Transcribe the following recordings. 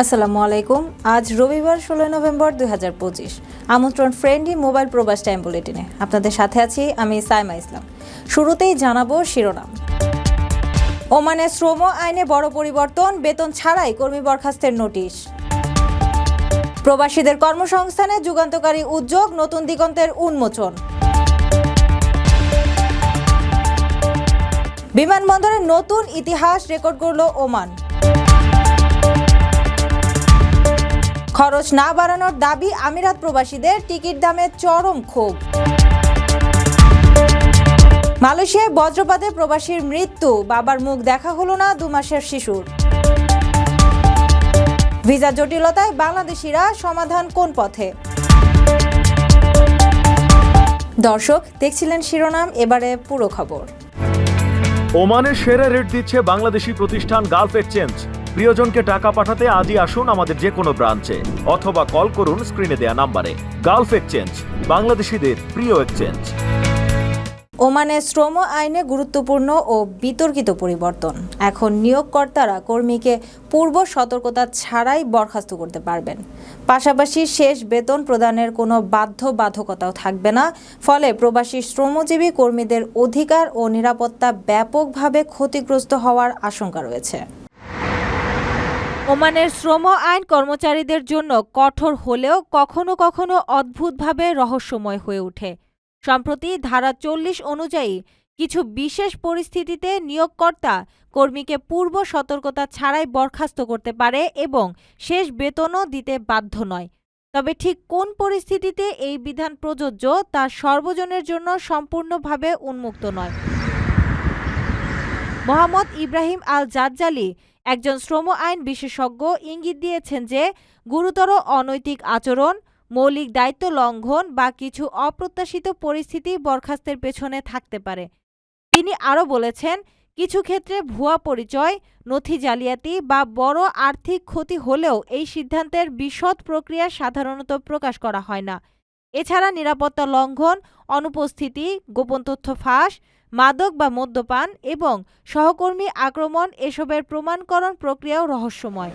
আসসালামু আলাইকুম। আজ রবিবার ষোলোই নভেম্বর দুই হাজার পঁচিশ। আমন্ত্রণ ফ্রেন্ডলি মোবাইল প্রবাস টাইম বুলেটিনে। আপনাদের সাথে আছি আমি সাইমা ইসলাম। শুরুতেই জানাব শিরোনাম। ওমানের শ্রম আইনে বড় পরিবর্তন, বেতন ছাড়াই কর্মী বরখাস্তের নোটিশ। প্রবাসীদের কর্মসংস্থানে যুগান্তকারী উদ্যোগ, নতুন দিগন্তের উন্মোচন। বিমানবন্দরে নতুন ইতিহাস রেকর্ড করল ওমান। খরচ না বাড়ানোর দাবি আমিরাত প্রবাসীদের, টিকিট দামে চরম ক্ষোভ। মালয়েশিয়ায় বজ্রপাতে প্রবাসীর মৃত্যু, বাবার মুখ দেখা হলো না দু মাসের শিশুর। ভিসা জটিলতায় বাংলাদেশিরা সমাধান কোন পথে? দর্শক, দেখছিলেন শিরোনাম, এবারে পুরো খবর। ওমানের সেরা রেট দিচ্ছে বাংলাদেশি প্রতিষ্ঠান গালফ এক্সচেঞ্জ। প্রিয়জনকে টাকা পাঠাতে আজই আসুন আমাদের যে কোনো ব্রাঞ্চে, অথবা কল করুন স্ক্রিনে দেয়া নাম্বারে। গালফ এক্সচেঞ্জ, বাংলাদেশিদের প্রিয় এক্সচেঞ্জ। ওমানে শ্রম আইনে গুরুত্বপূর্ণ ও বিতর্কিত পরিবর্তন। এখন নিয়োগকর্তারা কর্মীকে পূর্ব সতর্কতা ছাড়াই বরখাস্ত করতে পারবেন। পাশাপাশি শেষ বেতন প্রদানের কোনো বাধ্যবাধকতাও থাকবে না। ফলে প্রবাসী শ্রমজীবী কর্মীদের অধিকার ও নিরাপত্তা ব্যাপকভাবে ক্ষতিগ্রস্ত হওয়ার আশঙ্কা রয়েছে। ওমানের শ্রম আইন কর্মচারীদের জন্য কঠোর হলেও কখনো কখনো অদ্ভুতভাবে রহস্যময় হয়ে ওঠে। সম্প্রতি ধারা চল্লিশ অনুযায়ী কিছু বিশেষ পরিস্থিতিতে নিয়োগকর্তা কর্মীকে পূর্ব সতর্কতা ছাড়াই বরখাস্ত করতে পারে এবং শেষ বেতনও দিতে বাধ্য নয়। তবে ঠিক কোন পরিস্থিতিতে এই বিধান প্রযোজ্য তা সর্বজনের জন্য সম্পূর্ণভাবে উন্মুক্ত নয়। মোহাম্মদ ইব্রাহিম আল জাজ্জালি একজন শ্রম আইন বিশেষজ্ঞ ইঙ্গিত দিয়েছেন যে গুরুতর অনৈতিক আচরণ, মৌলিক দায়িত্ব লঙ্ঘন বা কিছু অপ্রত্যাশিত পরিস্থিতি বরখাস্তের পেছনে থাকতে পারে। তিনি আরও বলেছেন, কিছু ক্ষেত্রে ভুয়া পরিচয়, নথি জালিয়াতি বা বড় আর্থিক ক্ষতি হলেও এই সিদ্ধান্তের বিশদ প্রক্রিয়া সাধারণত প্রকাশ করা হয় না। এছাড়া নিরাপত্তা লঙ্ঘন, অনুপস্থিতি, গোপন তথ্য ফাঁস মাদক বা মদ্যপান এবং সহকর্মী আক্রমণ এসবের প্রমাণকরণ প্রক্রিয়াও রহস্যময়।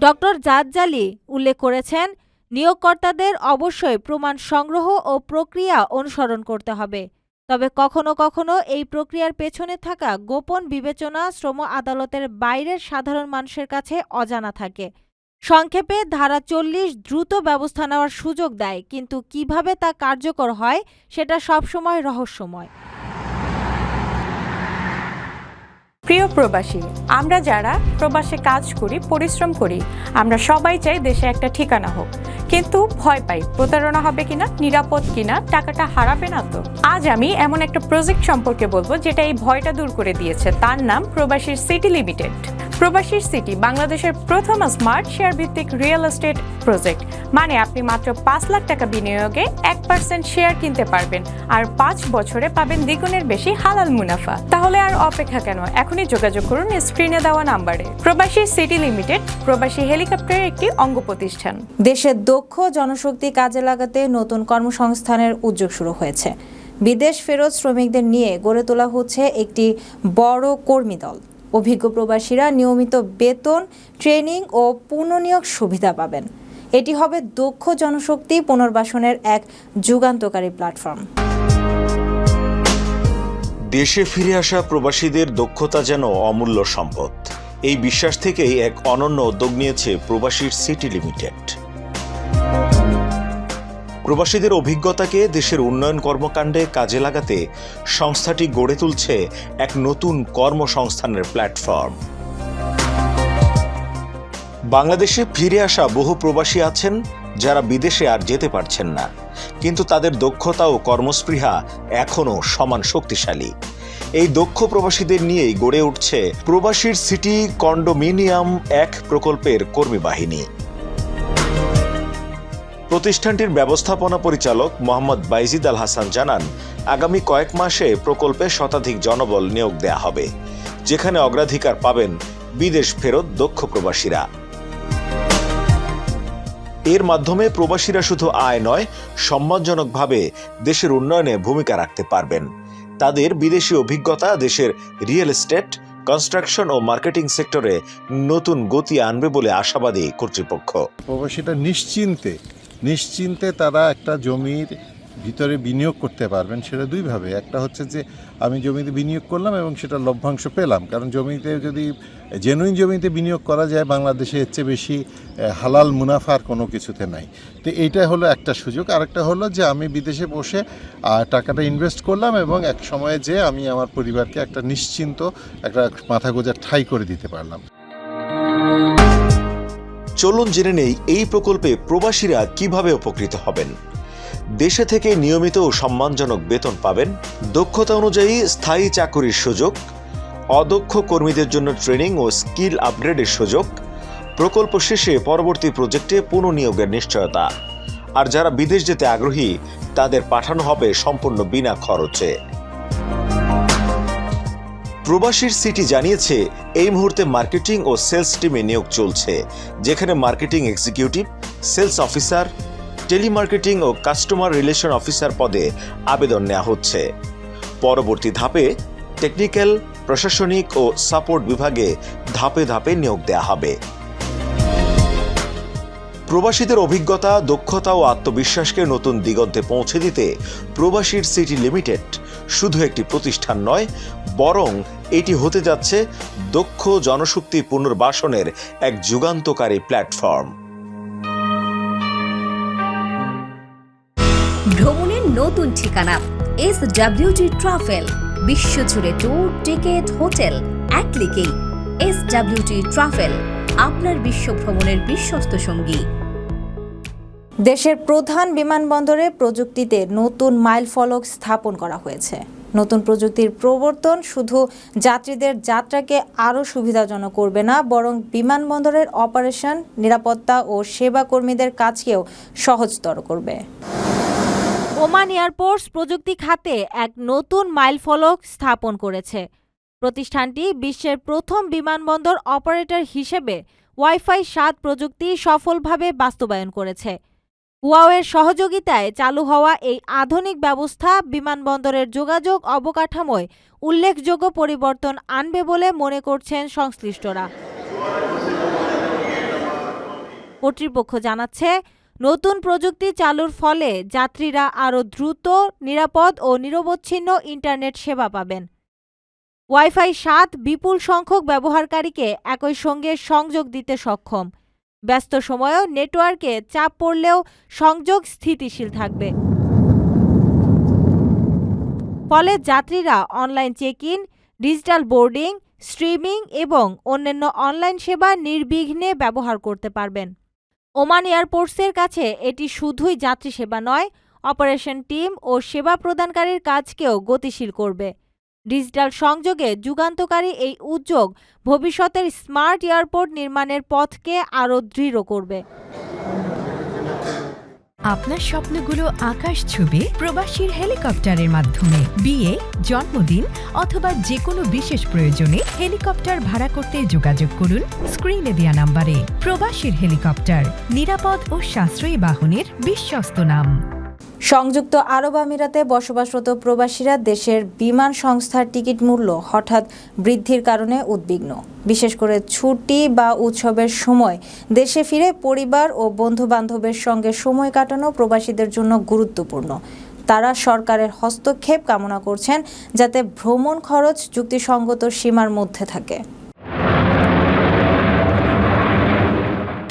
ডক্টর জাজ্জালি উল্লেখ করেছেন, নিয়োগকর্তাদের অবশ্যই প্রমাণ সংগ্রহ ও প্রক্রিয়া অনুসরণ করতে হবে। তবে কখনো কখনো এই প্রক্রিয়ার পেছনে থাকা গোপন বিবেচনা শ্রম আদালতের বাইরের সাধারণ মানুষের কাছে অজানা থাকে। সংক্ষেপে, ধারা চল্লিশ দ্রুত ব্যবস্থা নেওয়ার সুযোগ দেয়, কিন্তু কীভাবে তা কার্যকর হয় সেটা সবসময় রহস্যময়। প্রিয় প্রবাসী, আমরা যারা প্রবাসে কাজ করি, পরিশ্রম করি, আমরা সবাই চাই দেশে একটা ঠিকানা হোক। কিন্তু ভয় পাই, প্রতারণা হবে কিনা, নিরাপদ কিনা, টাকাটা হারাবে না তো? আজ আমি এমন একটা প্রজেক্ট সম্পর্কে বলব, যেটা এই ভয়টা দূর করে দিয়েছে। তার নাম প্রবাসীর সিটি লিমিটেড। প্রবাসীর সিটি বাংলাদেশের প্রথম স্মার্ট শেয়ার ভিত্তিক রিয়েল এস্টেট প্রজেক্ট। মানে আপনি মাত্র পাঁচ লাখ টাকা বিনিয়োগে এক পার্সেন্ট শেয়ার কিনতে পারবেন আর পাঁচ বছরে পাবেন দ্বিগুণের বেশি হালাল মুনাফা। তাহলে আর অপেক্ষা কেন? এখনই যোগাযোগ করুন স্ক্রিনে দেওয়া নাম্বারে। প্রবাসী সিটি লিমিটেড, প্রবাসী হেলিকপ্টারের একটি অঙ্গ প্রতিষ্ঠান। দেশের দক্ষ জনশক্তি কাজে লাগাতে নতুন কর্মসংস্থানের উদ্যোগ শুরু হয়েছে। বিদেশ ফেরত শ্রমিকদের নিয়ে গড়ে তোলা হচ্ছে একটি বড় কর্মী দল। অভিজ্ঞ প্রবাসীরা নিয়মিত বেতন, ট্রেনিং ও পুনর্নিয়োগ সুবিধা পাবেন। এটি হবে দক্ষ জনশক্তি পুনর্বাসনের এক যুগান্তকারী প্ল্যাটফর্ম। দেশে ফিরে আসা প্রবাসীদের দক্ষতা যেন অমূল্য সম্পদ। এই বিশ্বাস থেকেই এক অনন্য উদ্যোগ নিয়েছে প্রবাসীর সিটি লিমিটেড। প্রবাসীদের অভিজ্ঞতাকে দেশের উন্নয়ন কর্মকাণ্ডে কাজে লাগাতে সংস্থাটি গড়ে তুলছে এক নতুন কর্মসংস্থানের প্ল্যাটফর্ম। বাংলাদেশে ফিরে আসা বহু প্রবাসী আছেন যারা বিদেশে আর যেতে পারছেন না। কিন্তু তাদের দক্ষতা ও কর্মস্পৃহা এখনও সমান শক্তিশালী। এই দক্ষ প্রবাসীদের নিয়েই গড়ে উঠছে প্রবাসীর সিটি কন্ডোমিনিয়াম এক প্রকল্পের কর্মী বাহিনী। প্রতিষ্ঠানটির ব্যবস্থাপনা পরিচালক মোহাম্মদ বাইজিদ আল হাসান জানান, আগামী কয়েক মাসে প্রকল্পে শতাধিক জনবল নিয়োগ দেয়া হবে, যেখানে অগ্রাধিকার পাবেন বিদেশ ফেরত দক্ষ প্রবাসীরা। এর মাধ্যমে প্রবাসীরা শুধু আয় নয়, সম্মানজনকভাবে দেশের উন্নয়নে ভূমিকা রাখতে পারবেন। তাদের বিদেশি অভিজ্ঞতা, দেশের রিয়েল এস্টেট, কনস্ট্রাকশন ও মার্কেটিং সেক্টরে নতুন গতি আনবে বলে আশাবাদী কর্তৃপক্ষ। প্রবাসীরা নিশ্চিন্তে নিশ্চিন্তে তারা একটা জমির ভিতরে বিনিয়োগ করতে পারবেন সেটা দুইভাবে। একটা হচ্ছে যে, আমি জমিতে বিনিয়োগ করলাম এবং সেটা লভ্যাংশ পেলাম। কারণ জমিতে যদি জেনুইন জমিতে বিনিয়োগ করা যায়, বাংলাদেশে এর চেয়ে বেশি হালাল মুনাফার কোনো কিছুতে নাই। তো এইটা হলো একটা সুযোগ। আরেকটা হলো যে, আমি বিদেশে বসে টাকাটা ইনভেস্ট করলাম এবং এক সময়ে যে, আমি আমার পরিবারকে একটা নিশ্চিন্ত, একটা মাথা গোজার ঠাই করে দিতে পারলাম। চলুন জেনে নেই এই প্রকল্পে প্রবাসীরা কীভাবে উপকৃত হবেন। দেশে থেকে নিয়মিত ও সম্মানজনক বেতন পাবেন। দক্ষতা অনুযায়ী স্থায়ী চাকরির সুযোগ। অদক্ষ কর্মীদের জন্য ট্রেনিং ও স্কিল আপগ্রেডের সুযোগ। প্রকল্প শেষে পরবর্তী প্রজেক্টে পুনঃনিয়োগের নিশ্চয়তা। আর যারা বিদেশ যেতে আগ্রহী, তাদের পাঠানো হবে সম্পূর্ণ বিনা খরচে। প্রবাসীর সিটি জানিয়েছে, এই মুহূর্তে মার্কেটিং ও সেলস টিমে নিয়োগ চলছে, যেখানে marketing executive, sales officer, telemarketing ও কাস্টমার রিলেশন অফিসার পদে আবেদন নেওয়া হচ্ছে। পরবর্তী ধাপে টেকনিক্যাল, প্রশাসনিক ও সাপোর্ট বিভাগে ধাপে ধাপে নিয়োগ দেওয়া হবে। প্রবাসীদের অভিজ্ঞতা, দক্ষতা ও আত্মবিশ্বাসকে নতুন দিগন্তে পৌঁছে দিতে প্রবাসীর সিটি লিমিটেড শুধু একটি প্রতিষ্ঠান নয়, বরং এটি হতে যাচ্ছে দক্ষ জনশক্তি পুনর্বাসনের এক যুগান্তকারী প্ল্যাটফর্ম। ভ্রমণের নতুন ঠিকানা এস ডাব্লিউটি ট্রাভেল বিশ্বজুড়ে ট্যুর টিকিট হোটেল এক ক্লিকেই এস ডাব্লিউটি ট্রাভেল আপনার বিশ্ব ভ্রমণের বিশ্বস্ত সঙ্গী। দেশের প্রধান বিমানবন্দরে প্রযুক্তিতে নতুন মাইল ফলক স্থাপন করা হয়েছে। নতুন প্রযুক্তির প্রবর্তন শুধু যাত্রীদের যাত্রাকে আরও সুবিধাজনক করবে না, বরং বিমানবন্দরের অপারেশন, নিরাপত্তা ও সেবা কর্মীদের কাজকেও সহজতর করবে। ওমান এয়ারপোর্টস প্রযুক্তি খাতে এক নতুন মাইলফলক স্থাপন করেছে। প্রতিষ্ঠানটি বিশ্বের প্রথম বিমানবন্দর অপারেটর হিসেবে ওয়াইফাই সাত প্রযুক্তি সফলভাবে বাস্তবায়ন করেছে। হুয়াওয়ের সহযোগিতায় চালু হওয়া এই আধুনিক ব্যবস্থা বিমানবন্দরের যোগাযোগ অবকাঠামোয় উল্লেখযোগ্য পরিবর্তন আনবে বলে মনে করছেন সংশ্লিষ্টরা। কর্তৃপক্ষ জানাচ্ছে, নতুন প্রযুক্তি চালুর ফলে যাত্রীরা আরও দ্রুত, নিরাপদ ও নিরবচ্ছিন্ন ইন্টারনেট সেবা পাবেন। ওয়াইফাই সাত বিপুল সংখ্যক ব্যবহারকারীকে একই সঙ্গে সংযোগ দিতে সক্ষম। ব্যস্ত সময়েও নেটওয়ার্কে চাপ পড়লেও সংযোগ স্থিতিশীল থাকবে। ফলে যাত্রীরা online check in digital boarding, streaming এবং অন্যান্য অনলাইন সেবা নির্বিঘ্নে ব্যবহার করতে পারবেন। ওমান এয়ারপোর্টসের কাছে এটি শুধুই যাত্রী সেবা নয়, অপারেশন টিম ও সেবা প্রদানকারীর কাজকেও গতিশীল করবে। ডিজিটাল সংযোগে যুগান্তকারী এই উদ্যোগ ভবিষ্যতের স্মার্ট এয়ারপোর্ট নির্মাণের পথকে আরও দৃঢ় করবে। আপনার স্বপ্নগুলো আকাশ ছুবে প্রবাসীর হেলিকপ্টারের মাধ্যমে। বিয়ে, জন্মদিন অথবা যে কোনো বিশেষ প্রয়োজনে হেলিকপ্টার ভাড়া করতে যোগাযোগ করুন স্ক্রিনে দেয়া নাম্বারে। প্রবাসীর হেলিকপ্টার, নিরাপদ ও সাশ্রয়ী বাহনের বিশ্বস্ত নাম। সংযুক্ত আরব আমিরাতে বসবাসরত প্রবাসীরা দেশের বিমান সংস্থার টিকিট মূল্য হঠাৎ বৃদ্ধির কারণে উদ্বিগ্ন। বিশেষ করে ছুটি বা উৎসবের সময় দেশে ফিরে পরিবার ও বন্ধু বান্ধবের সঙ্গে সময় কাটানো প্রবাসীদের জন্য গুরুত্বপূর্ণ। তারা সরকারের হস্তক্ষেপ কামনা করছেন যাতে ভ্রমণ খরচ যুক্তিসঙ্গত সীমার মধ্যে থাকে।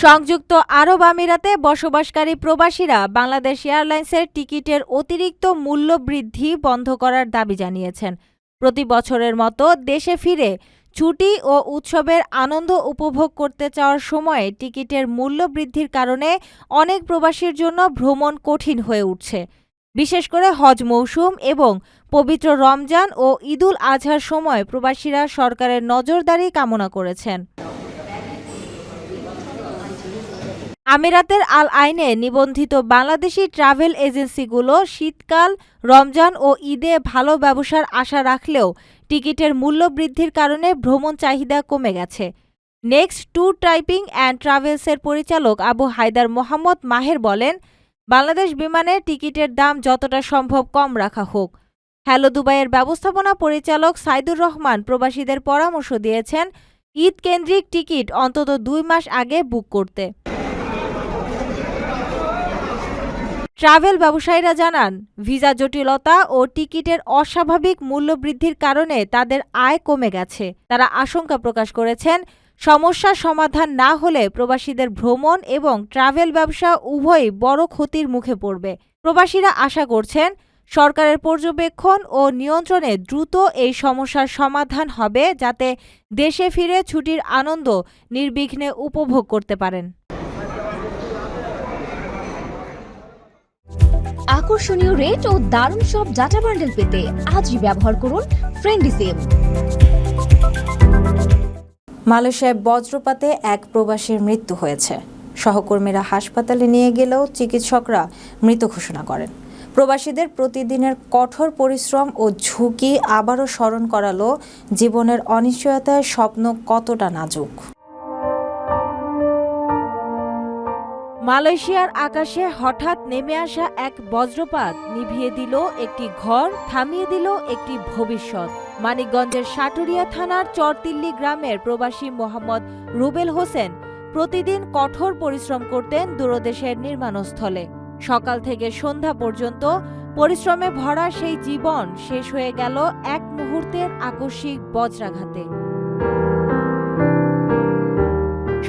সংযুক্ত আরব আমিরাতে বসবাসকারী প্রবাসীরা বাংলাদেশ এয়ারলাইন্সের টিকিটের অতিরিক্ত মূল্য বৃদ্ধি বন্ধ করার দাবি জানিয়েছেন। প্রতি বছরের মতো দেশে ফিরে ছুটি ও উৎসবের আনন্দ উপভোগ করতে চাওয়ার সময়ে টিকিটের মূল্য বৃদ্ধির কারণে অনেক প্রবাসীর জন্য ভ্রমণ কঠিন হয়ে উঠছে। বিশেষ করে হজ মৌসুম এবং পবিত্র রমজান ও ঈদুল আজহার সময় প্রবাসীরা সরকারের নজরদারি কামনা করেছেন। আমিরাতের আল আইনে নিবন্ধিত বাংলাদেশি ট্রাভেল এজেন্সিগুলো শীতকাল, রমজান ও ঈদে ভালো ব্যবসার আশা রাখলেও টিকিটের মূল্য বৃদ্ধির কারণে ভ্রমণ চাহিদা কমে গেছে। নেক্সট, ট্যুর টাইপিং অ্যান্ড ট্রাভেলসের পরিচালক আবু হায়দার মোহাম্মদ মাহের বলেন, বাংলাদেশ বিমানে টিকিটের দাম যতটা সম্ভব কম রাখা হোক। হ্যালো দুবাইয়ের ব্যবস্থাপনা পরিচালক সাইদুর রহমান প্রবাসীদের পরামর্শ দিয়েছেন, ঈদ কেন্দ্রিক টিকিট অন্তত দুই মাস আগে বুক করতে। ট্রাভেল ব্যবসায়ীরা জানান, ভিসা জটিলতা ও টিকিটের অস্বাভাবিক মূল্য বৃদ্ধির কারণে তাদের আয় কমে গেছে। তারা আশঙ্কা প্রকাশ করেছেন, সমস্যার সমাধান না হলে প্রবাসীদের ভ্রমণ এবং ট্রাভেল ব্যবসা উভয়ই বড় ক্ষতির মুখে পড়বে। প্রবাসীরা আশা করছেন, সরকারের পর্যবেক্ষণ ও নিয়ন্ত্রণে দ্রুত এই সমস্যার সমাধান হবে যাতে দেশে ফিরে ছুটির আনন্দ নির্বিঘ্নে উপভোগ করতে পারেন। আকর্ষণীয় রেট ও দারুণ সব ডাটা বান্ডেল পেতে আজই ব্যবহার করুন ফ্রেন্ডি সিম মালয়েশিয়ায় বজ্রপাতে এক প্রবাসীর মৃত্যু হয়েছে। সহকর্মীরা হাসপাতালে নিয়ে গেলেও চিকিৎসকরা মৃত ঘোষণা করেন। প্রবাসীদের প্রতিদিনের কঠোর পরিশ্রম ও ঝুঁকি আবারও স্মরণ করালো জীবনের অনিশ্চয়তায় স্বপ্ন কতটা নাজুক। মালয়েশিয়ার আকাশে হঠাৎ নেমে আসা এক বজ্রপাত নিভিয়ে দিল একটি ঘর, থামিয়ে দিল একটি ভবিষ্যৎ। মানিকগঞ্জের সাটুরিয়া থানার চরতিল্লি গ্রামের প্রবাসী মোহাম্মদ রুবেল হোসেন প্রতিদিন কঠোর পরিশ্রম করতেন দূরদেশের নির্মাণস্থলে। সকাল থেকে সন্ধ্যা পর্যন্ত পরিশ্রমে ভরা সেই জীবন শেষ হয়ে গেল এক মুহূর্তের আকস্মিক বজ্রাঘাতে।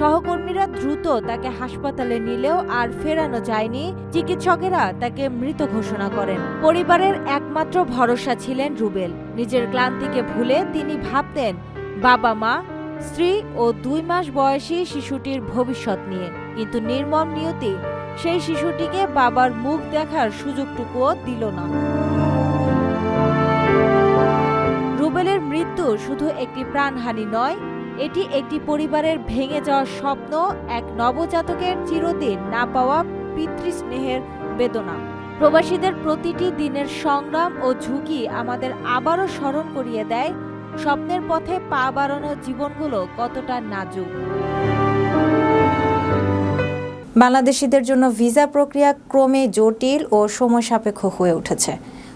সহকর্মীরা দ্রুত তাকে হাসপাতালে নিলেও আর ফেরানো যায়নি। চিকিৎসকেরা তাকে মৃত ঘোষণা করেন। পরিবারের একমাত্র ভরসা ছিলেন রুবেল। নিজের ক্লান্তিকে ভুলে তিনি ভাবতেন, বাবা মা, স্ত্রী ও দুই মাস বয়সী শিশুটির ভবিষ্যৎ নিয়ে। কিন্তু নির্মম নিয়তি সেই শিশুটিকে বাবার মুখ দেখার সুযোগটুকুও দিল না। রুবেলের মৃত্যু শুধু একটি প্রাণহানি নয় এটি একটি পরিবারের ভেঙে যাওয়া স্বপ্ন, এক নবজাতকের চিরদিন না পাওয়া পিতৃস্নেহের বেদনা। প্রবাসীদের প্রতিটি দিনের সংগ্রাম ও ঝুঁকি আমাদের আবারও স্মরণ করিয়ে দেয়। স্বপ্নের পথে পা বাড়ানো জীবনগুলো কতটা নাজুক। বাংলাদেশিদের জন্য ভিসা প্রক্রিয়া ক্রমে জটিল ও সময় সাপেক্ষ হয়ে উঠেছে।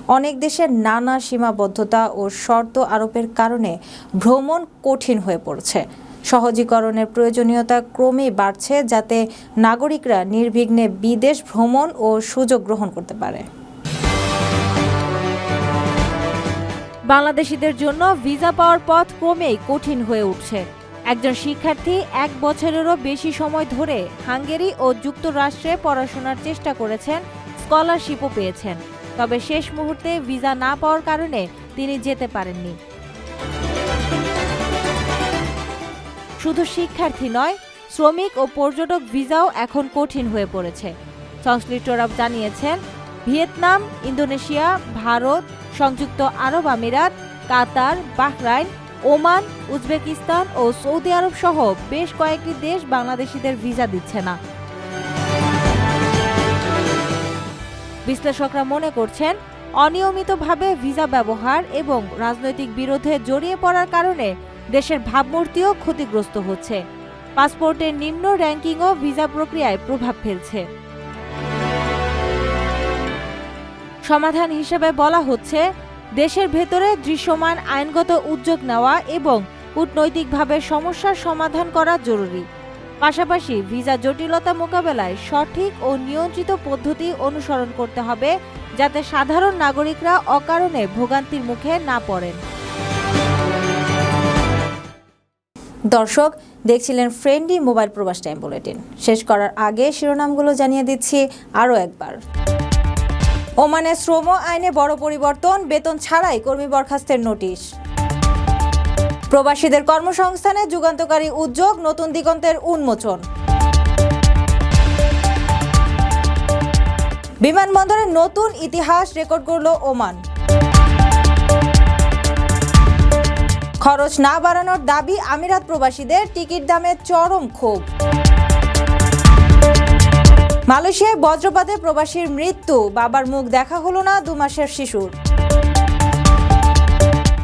অনেক দেশের নানা সীমাবদ্ধতা ও শর্ত আরোপের কারণে ভ্রমণ কঠিন হয়ে পড়ছে। সহজীকরণের প্রয়োজনীয়তা ক্রমেই বাড়ছে যাতে নাগরিকরা নির্বিঘ্নে বিদেশ ভ্রমণ ও সুযোগ গ্রহণ করতে পারে। বাংলাদেশিদের জন্য ভিসা পাওয়ার পথ ক্রমেই কঠিন হয়ে উঠছে। একজন শিক্ষার্থী এক বছরেরও বেশি সময় ধরে হাঙ্গেরি ও যুক্তরাষ্ট্রে পড়াশোনার চেষ্টা করেছেন, স্কলারশিপও পেয়েছেন। তবে শেষ মুহূর্তে ভিসা না পাওয়ার কারণে তিনি যেতে পারেননি। শুধু শিক্ষার্থী নয়, শ্রমিক ও পর্যটক ভিসাও এখন কঠিন হয়ে পড়েছে। সংশ্লিষ্টরা জানিয়েছেন, ভিয়েতনাম, ইন্দোনেশিয়া, ভারত, সংযুক্ত আরব আমিরাত, কাতার, বাহরাইন, ওমান, উজবেকিস্তান ও সৌদি আরব সহ বেশ কয়েকটি দেশ বাংলাদেশিদের ভিসা দিচ্ছে না। বিশ্লেষকরা মনে করছেন, অনিয়মিতভাবে ভিসা ব্যবহার এবং রাজনৈতিক বিরোধে জড়িয়ে পড়ার কারণে দেশের ভাবমূর্তিও ক্ষতিগ্রস্ত হচ্ছে। পাসপোর্টের নিম্ন র্যাঙ্কিংও ভিসা প্রক্রিয়ায় প্রভাব ফেলছে। সমাধান হিসেবে বলা হচ্ছে, দেশের ভেতরে দৃশ্যমান আইনগত উদ্যোগ নেওয়া এবং কূটনৈতিকভাবে সমস্যার সমাধান করা জরুরি। পাশাপাশি ভিসা জটিলতা মোকাবেলায় সঠিক ও নিয়ন্ত্রিত পদ্ধতি অনুসরণ করতে হবে যাতে সাধারণ নাগরিকরা অকারণে ভোগান্তির মুখে না পড়েন। দর্শক, দেখছিলেন friendly mobile Probash time bulletin শেষ করার আগে শিরোনামগুলো জানিয়ে দিচ্ছি আরও একবার। ওমানে শ্রম আইনে বড় পরিবর্তন, বেতন ছাড়াই কর্মী বরখাস্তের নোটিশ। প্রবাসীদের কর্মসংস্থানে যুগান্তকারী উদ্যোগ, নতুন দিগন্তের উন্মোচন। বিমানবন্দরে নতুন ইতিহাস রেকর্ড করল ওমান। খরচ না বাড়ানোর দাবি আমিরাত প্রবাসীদের, টিকিট দামে চরম ক্ষোভ। মালয়েশিয়ায় বজ্রপাতে প্রবাসীর মৃত্যু, বাবার মুখ দেখা হলো না দু মাসের শিশুর।